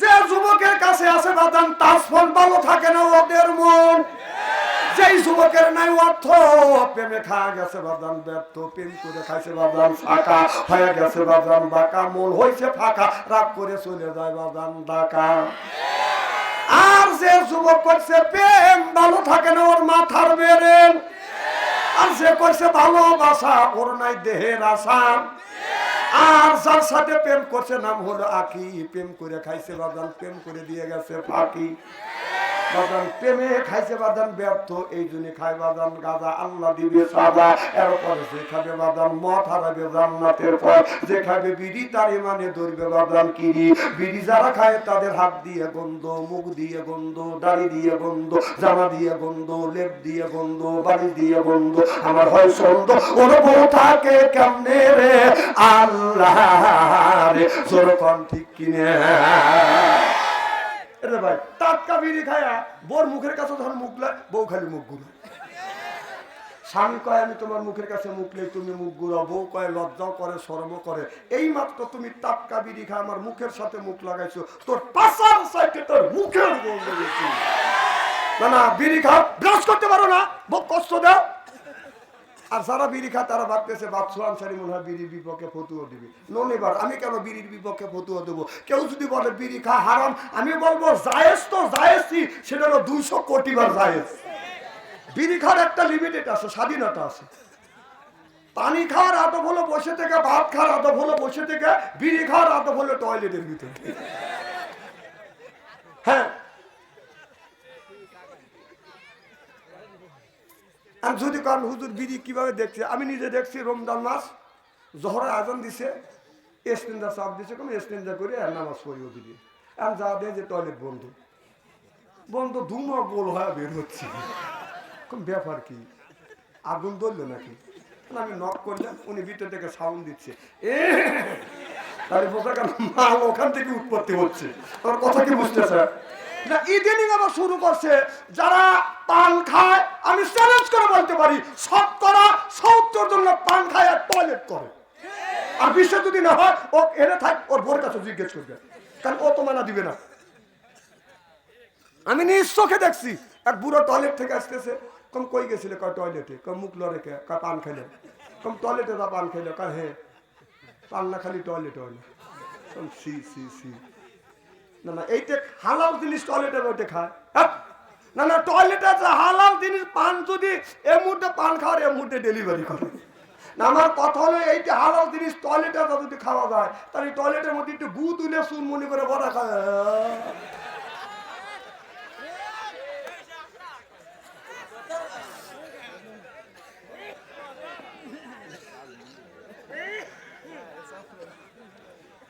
যে যুবকের কাছে আছে ফল ভালো থাকে না ওদের মন। যুবকের নাই অর্থ, প্রেমে খাওয়া গেছে ব্যর্থ, প্রেম করে খাইছে ফাঁকা হয়ে গেছে বাঁকা, মন হয়েছে ফাঁকা, রাগ করে চলে যায় ডাকা। আর যে যুবক করছে, প্রেম ভালো থাকে না ওর মাথার বেরেন আর যে করছে ভালোবাসা, ওর নাই দেহের আশা যার সাথে প্রেম করছে, নাম হলো আকি। প্রেম করে খাইছে বাদান প্রেম করে দিয়ে গেছে ফাঁকি। বাদান প্রেমে খাইছে বাদান ব্যর্থ এই জন্য খাই বাদান গাদা আল্লাহ দিবে সাদা। এরপরে যে খাবে বাদান মদ হারাবে জান্নাতের পর যে খাবে বিড়ি তার ইমানে ধরবে বাদান কিরি। বিড়ি যারা খায় তাদের হাত দিয়ে গন্ধ মুখ দিয়ে গন্ধ দাড়ি দিয়ে গন্ধ জামা দিয়ে গন্ধ লেপ দিয়ে গন্ধ বাড়ি দিয়ে গন্ধ। আমার হয় সন্দ ওর বউ থাকে কেমনে রে? আল্লাহ রে জোরকন ঠিক কিনে। রে ভাই বিড়ি খায়া বোর মুখের কাছে বউ খালি মুখগুলো স্বামী কয়, আমি তোমার মুখের কাছে তুমি মুখ বউ কয়, লজ্জাও করে শরম করে। এই মাত্র তুমি টাটকা বিড়ি খা আমার মুখের সাথে মুখ লাগাইছো। তোর পাশার সাইডে তোর মুখের গেছি না না, বিড়ি খাও, ব্রাশ করতে পারো না, বউ কষ্ট দাও আর যারা বিড়ি খায় তারা ভাবতেছে বাদশু আনসারি মনে হয় বিড়ির বিপক্ষে ফতুয়া দিবে। নন এবার, আমি কেন বিড়ির বিপক্ষে ফতুয়া দেবো? কেউ যদি বলে, বিড়ি খা, হারাম। আমি বলব, জায়েজ তো জায়েজই, সেটা হলো দুইশো কোটি বার জায়েজ। বিড়ি খাওয়ার একটা লিমিটেড আছে, স্বাধীনতা আছে। পানি খাওয়ার আদব হলো বসে থেকে, ভাত খাওয়ার আদব হলো বসে থেকে, বিড়ি খাওয়ার আদব হলো টয়লেটের ভিতরে। হ্যাঁ আমি যদি কারণ হুজুর বিড়ি কীভাবে দেখছে? আমি নিজে দেখছি, রমজান মাস, জহরের আজান দিছে, এসপেন্দার চাপ দিছে, কোনো এসপেন্দার করে আর নামাজ পড়িও দিদি আমি যা দেয় যে টয়লেট বন্ধ। বন্ধ ধুমা গোল হয়ে বের হচ্ছে। কোন ব্যাপার কি? আগুন ধরলো নাকি? আমি নক করলাম, উনি ভিতর থেকে সাউন্ড দিচ্ছে। এ, তাহলে বোঝা গেল মাল ওখান থেকে উৎপত্তি হচ্ছে। আমার কথা কি বুঝতেছে না, ইদানিং আবার শুরু করছে। যারা পান খায় আমি চ্যালেঞ্জ করে বলতে পারি, শতকরা সত্তর জন লোক পান খায় আর টয়লেট করে। আর বিশ্ব যদি না হয়, ও এনে থাক, ওর বোর কাছে জিজ্ঞেস করবে। কারণ ও তো মানা দিবে না। আমি নিজ চোখে দেখছি, এক বুড়ো টয়লেট থেকে আসতেছে। কম কই গেছিলে? কয় টয়লেটে কম মুখ লড়ে কে? কয় পান খাইলে? কম টয়লেটে যা পান খাইলে? কয় হে, পান না খালি টয়লেট হয় সি সি সি। না না, এইটা হালাল জিনিস টয়লেটের ওইটা খায়। হ্যাঁ? না না টয়লেটে আছে হালাল জিনিস, পান যদি, এ মুহূর্তে পান খাওয়ার, এ মুহূর্তে ডেলিভারি করে। না, আমার কথা হলো এইটা হালাল জিনিস টয়লেটে যদি খাওয়া যায়, তাহলে টয়লেটের মধ্যে একটু গু তুলে সুন মনে করে বড় খায়।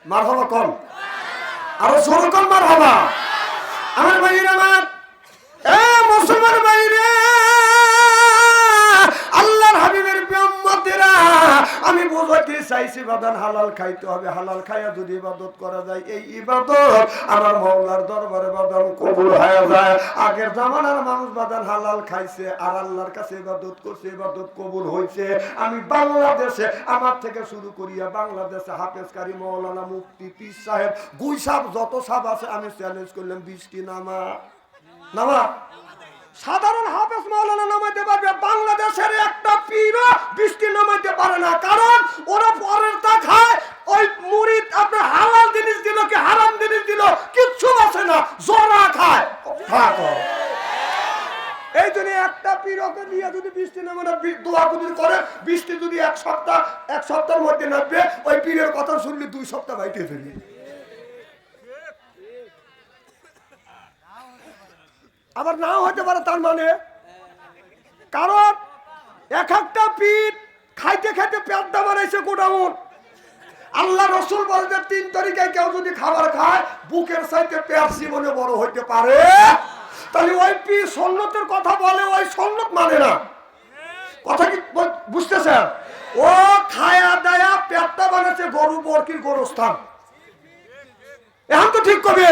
মার হবা কম। আরও জোর কম মার হবা বোঝাতে চাইছি বাদান হালাল খাইতে হবে, হালাল খাইয়া যদি ইবাদত করা যায়, এই ইবাদত আমার মৌলার দরবারে বাদান কবুল হয়ে যায়। আগের জামানার মানুষ বাদান হালাল খাইছে, আর আল্লাহর কাছে ইবাদত করছে, ইবাদত কবুল হয়েছে আমি বাংলাদেশে আমার থেকে শুরু করিয়া বাংলাদেশে হাফেজ কারি মৌলানা মুফতি পীর সাহেব গুই সাহেব যত সাহেব আছে, আমি চ্যালেঞ্জ করলাম, বৃষ্টি নামা। নামা? সাধারণ হাফেজ মাওলানা নামাইতে পারবে, বাংলাদেশের একটা পীরও বৃষ্টি নামাইতে পারে না। কারণ ওরা পরের তা খায় ওই মুড়ি আপনার হালাল জিনিস দিল কি হারাম জিনিস দিল কিচ্ছু আছে না জরা খায়। থাকো এই জন্য একটা পীরকে দিয়ে যদি বৃষ্টি নামানো দোয়া যদি করে, বৃষ্টি যদি এক সপ্তাহ, এক সপ্তাহের মধ্যে নামবে, ওই পীরের কথা শুনলে দুই সপ্তাহ বাইটে ফেলি। আবার নাও হতে পারে তার মানে। কারণ এক একটা পিঠ খাইতে খাইতে পেটটা বানাইছে গোডাউন। আল্লাহ রসুল বলতে তিন তারিখে কেউ যদি খাবার খায়, বুকের সাইতে পেট জীবনে বড় হইতে পারে। তাহলে ওই পি সন্ন্যতের কথা বলে, ওই সন্ন্যত মানে না। কথা কি বুঝতেছেন? ও খায়া দায়া পেটটা বানাচ্ছে গরু, বরকির গরুস্থান। এখন তো ঠিক কবে?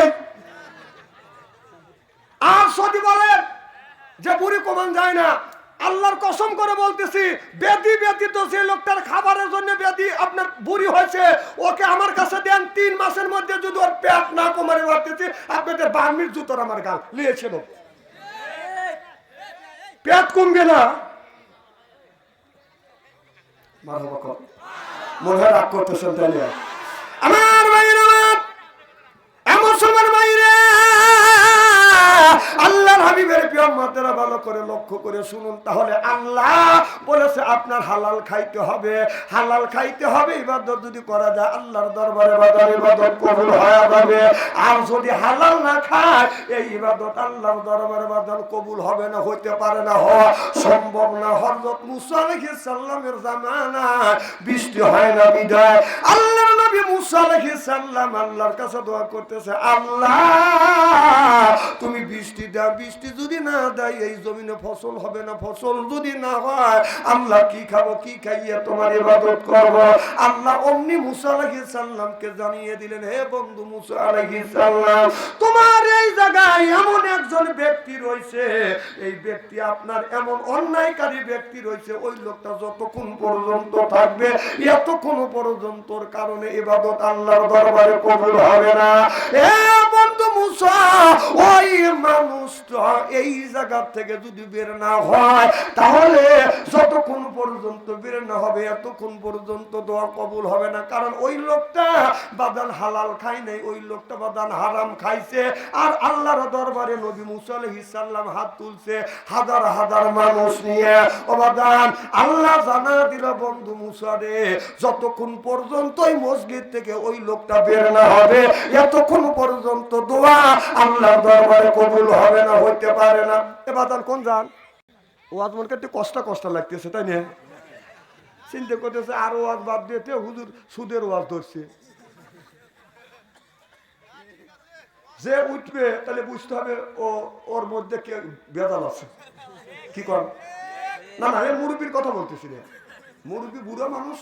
আর যদি বলেন যে বুড়ি কমান যায় না। আল্লাহর কসম করে বলতেছি, বেদি ব্যতীত যে লোকটার খাবারের জন্য বেদি আপনার বুড়ি হয়েছে, ওকে আমার কাছে দেন, তিন মাসের মধ্যে যদি ওর পেট না কমারে ভাবতেছি আপনাদের বার্মির জুতোর আমার গাল নিয়েছিল পেট কমবে না। মনে হয় রাগ করতেছেন তাহলে আমার ভালো করে লক্ষ্য করে শুনুন, তাহলে আল্লাহ বলেছে আপনার হালাল খাইতে হবে। হালাল খাইতে হবে, ইবাদত যদি করা যায়, আল্লাহর দরবারে বাজার ইবাদত কবুল হয়ে যাবে। আর যদি হালাল না খায়, এই ইবাদত আল্লাহর দরবারে বাজার কবুল হবে না, হইতে পারে না, হওয়া সম্ভব না। হযরত মুসা সালামের জামানা বৃষ্টি হয় না, বিদায়। আল্লাহর নবী মুসা সালাম আল্লাহর কাছে দোয়া করতেছে, আল্লাহ, তুমি বৃষ্টি দাও, বৃষ্টি যদি না দেয়, এই জমিনে ফসল হবে না, ফসল যদি না হয়, আল্লাহ কি খাব, কি খাইয়ে তোমার ইবাদত করব? আল্লাহ অমনি মুসা আলাইহিস সালামকে জানিয়ে দিলেন, হে বন্ধু মুসা আলাইহিস সালাম, তোমার এই জায়গায় এমন একজন ব্যক্তি রয়েছে, এই ব্যক্তি আপনার এমন অন্যায়কারী ব্যক্তি রয়েছে, ওই লোকটা যতক্ষণ পর্যন্ত থাকবে, এতক্ষণ পর্যন্ত ওর কারণে ইবাদত আল্লাহর দরবারে কবুল হবে না। মুসা ওই এই জায়গা থেকে যদি বের না হয়, তাহলে যতক্ষণ পর্যন্ত বের না হবে, এতক্ষণ পর্যন্ত দোয়া কবুল হবে না। কারণ ওই লোকটা বাদান হালাল নাই, ওই লোকটা বাদান হারাম খাইছে। আর আল্লাহর দরবারে নবী মুসা হাত তুলছে হাজার হাজার মানুষ নিয়ে। ও বাদান, আল্লাহ জানা দিল বন্ধু মুসা রে, যতক্ষণ পর্যন্ত ওই মসজিদ থেকে ওই লোকটা বের না হবে, এতক্ষণ পর্যন্ত দোয়া আল্লাহর দরবারে কবুল হবে না, হইতে পারে না। এ বাদান কোন যান ওয়াজ মনকে একটু কষ্ট কষ্ট লাগতেছে, তাই না? চিন্তা করতেছে, আর ওয়াজ বাদ দিতে হুজুর সুদের ওয়াজ ধরছে। যে উঠবে, তাহলে বুঝতে হবে ও, ওর মধ্যে কে বেদাল আছে। কি কর না না মুরব্বীর কথা বলতেছি রে। মুরব্বী বুড়া মানুষ,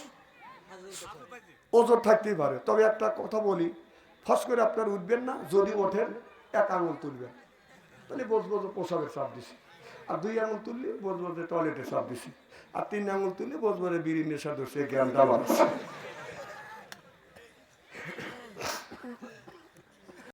ওজোর থাকতেই পারে। তবে একটা কথা বলি ফস করে আপনার উঠবেন না, যদি ওঠেন, এক আঙুল তুলবেন। তাহলে বসবো যে পোশাকের চাপ দিছি। আর দুই আঙুল তুললে বসবো যে টয়লেটে চাপ দিছি। আর তিন আঙুল তুললে বসবো যে বিড়ি নেশা ধরছে জ্ঞানটা বাড়ছে